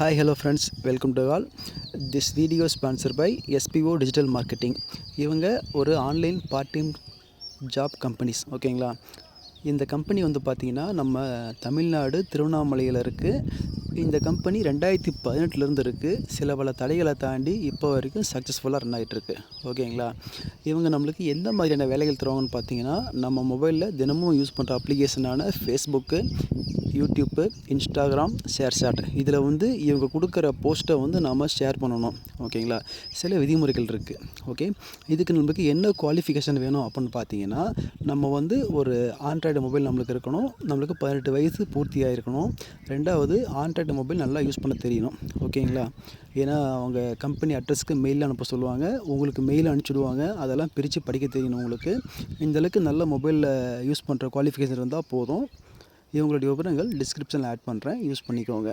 Hi hello friends welcome to all this video sponsor by SPO digital marketing இவங்க ஒரு online part time job companies ஓகேங்களா இந்த company வந்து பார்த்திங்கன்னா நம்ம தமிழ்நாடு திருவண்ணாமலையில் இருக்குது இந்த கம்பெனி ரெண்டாயிரத்தி பதினெட்டுலேருந்து இருக்குது சில பல தடைகளை தாண்டி இப்போ வரைக்கும் சக்ஸஸ்ஃபுல்லாக ரன் ஆகிட்டுருக்கு ஓகேங்களா? இவங்க நம்மளுக்கு எந்த மாதிரியான வேலைகள் தருவாங்கன்னு பார்த்தீங்கன்னா நம்ம மொபைலில் தினமும் யூஸ் பண்ணுற அப்ளிகேஷனான Facebook YouTube Instagram ShareChat இதில் வந்து இவங்க கொடுக்குற போஸ்ட்டை வந்து நாம் ஷேர் பண்ணணும். ஓகேங்களா? சில விதிமுறைகள் இருக்குது ஓகே? இதுக்கு நம்மளுக்கு என்ன குவாலிஃபிகேஷன் வேணும் அப்படின்னு பார்த்தீங்கன்னா நம்ம வந்து ஒரு ஆண்ட்ராய்டு மொபைல் நம்மளுக்கு இருக்கணும். நம்மளுக்கு பதினெட்டு வயசு பூர்த்தியாக இருக்கணும் ரெண்டாவது ஆண்ட்ராய்டு மொபைல் நல்லா யூஸ் பண்ண தெரியணும். ஓகேங்களா ஏன்னா அவங்க கம்பெனி அட்ரஸ்க்கு மெயில் அனுப்ப சொல்லுவாங்க. உங்களுக்கு மெயில் அனுப்பிச்சிடுவாங்க. அதெல்லாம் பிரித்து படிக்க தெரியணும் உங்களுக்கு. இந்தளவுக்கு நல்ல மொபைலில் யூஸ் பண்ணுற குவாலிஃபிகேஷன் இருந்தால் போதும். இவங்களுடைய விவரங்கள் டிஸ்கிரிப்ஷனில் ஆட் பண்ணுறேன் யூஸ் பண்ணிக்கோங்க.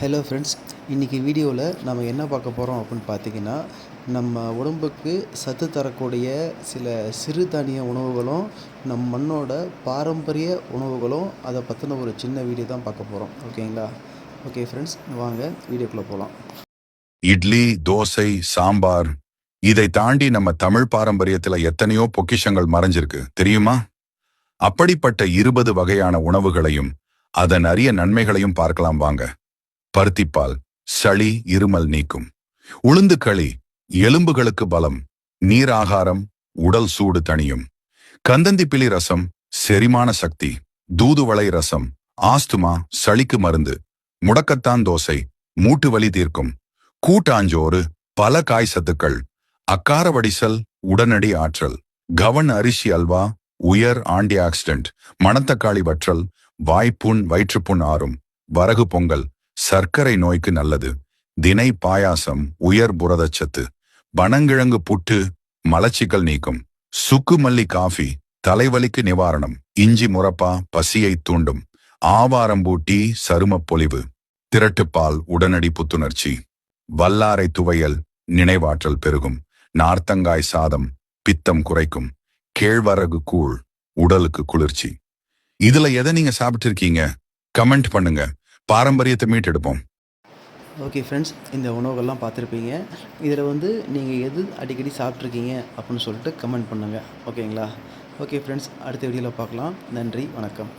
ஹலோ ஃப்ரெண்ட்ஸ் இன்றைக்கி வீடியோவில் நம்ம என்ன பார்க்க போகிறோம் அப்படின்னு பார்த்தீங்கன்னா நம்ம உடம்புக்கு சத்து தரக்கூடிய சில சிறுதானிய உணவுகளும் நம் மண்ணோட பாரம்பரிய உணவுகளும் அதை பற்றின ஒரு சின்ன வீடியோ தான் பார்க்க போகிறோம் ஓகேங்களா? ஓகே ஃப்ரெண்ட்ஸ் வாங்க வீடியோக்குள்ளே போகலாம் இட்லி தோசை சாம்பார் இதை தாண்டி நம்ம தமிழ் பாரம்பரியத்தில் எத்தனையோ பொக்கிஷங்கள் மறைஞ்சிருக்கு. தெரியுமா? அப்படிப்பட்ட இருபது வகையான உணவுகளையும் அதன் அரிய நன்மைகளையும் பார்க்கலாம் வாங்க. பருத்திப்பால் சளி இருமல் நீக்கும். உளுந்து களி எலும்புகளுக்கு பலம் நீர் ஆகாரம் உடல் சூடு தணியும். கந்தந்திப்பிலி ரசம் செரிமான சக்தி தூதுவளை ரசம் ஆஸ்துமா சளிக்கு மருந்து முடக்கத்தான் தோசை மூட்டு வலி தீர்க்கும். கூட்டாஞ்சோறு பல காய் சத்துக்கள் அக்கார வடிசல் உடனடி ஆற்றல் கவன் அரிசி அல்வா உயர் ஆன்டி ஆக்சிடென்ட் மணத்தக்காளி வற்றல் வாய்ப்புண் வயிற்றுப்புண் ஆறும் வரகு பொங்கல் சர்க்கரை நோய்க்கு நல்லது. தினை பாயாசம் உயர் புரதச்சத்து பனங்கிழங்கு புட்டு மலச்சிக்கல் நீக்கும் சுக்கு மல்லி காஃபி தலைவலிக்கு நிவாரணம் இஞ்சி முரப்பா பசியை தூண்டும் ஆவாரம்பூட்டி சருமப் பொலிவு திரட்டுப்பால் உடனடி புத்துணர்ச்சி வல்லாரை துவையல் நினைவாற்றல் பெருகும் நார்த்தங்காய் சாதம் பித்தம் குறைக்கும் கேழ்வரகு கூழ் உடலுக்கு குளிர்ச்சி. இதுல எதை நீங்க சாப்பிட்டு இருக்கீங்க கமெண்ட் பண்ணுங்க. பாரம்பரியத்தை மீட்டெடுப்போம். ஓகே ஃப்ரெண்ட்ஸ் இந்த உணவுகள்லாம் பார்த்துருப்பீங்க. இதில் வந்து நீங்கள் எது அடிக்கடி சாப்பிட்ருக்கீங்க அப்படின்னு சொல்லிட்டு கமெண்ட் பண்ணுங்கள் ஓகேங்களா ஓகே ஃப்ரெண்ட்ஸ் அடுத்த வீடியோவில் பார்க்கலாம். நன்றி வணக்கம்.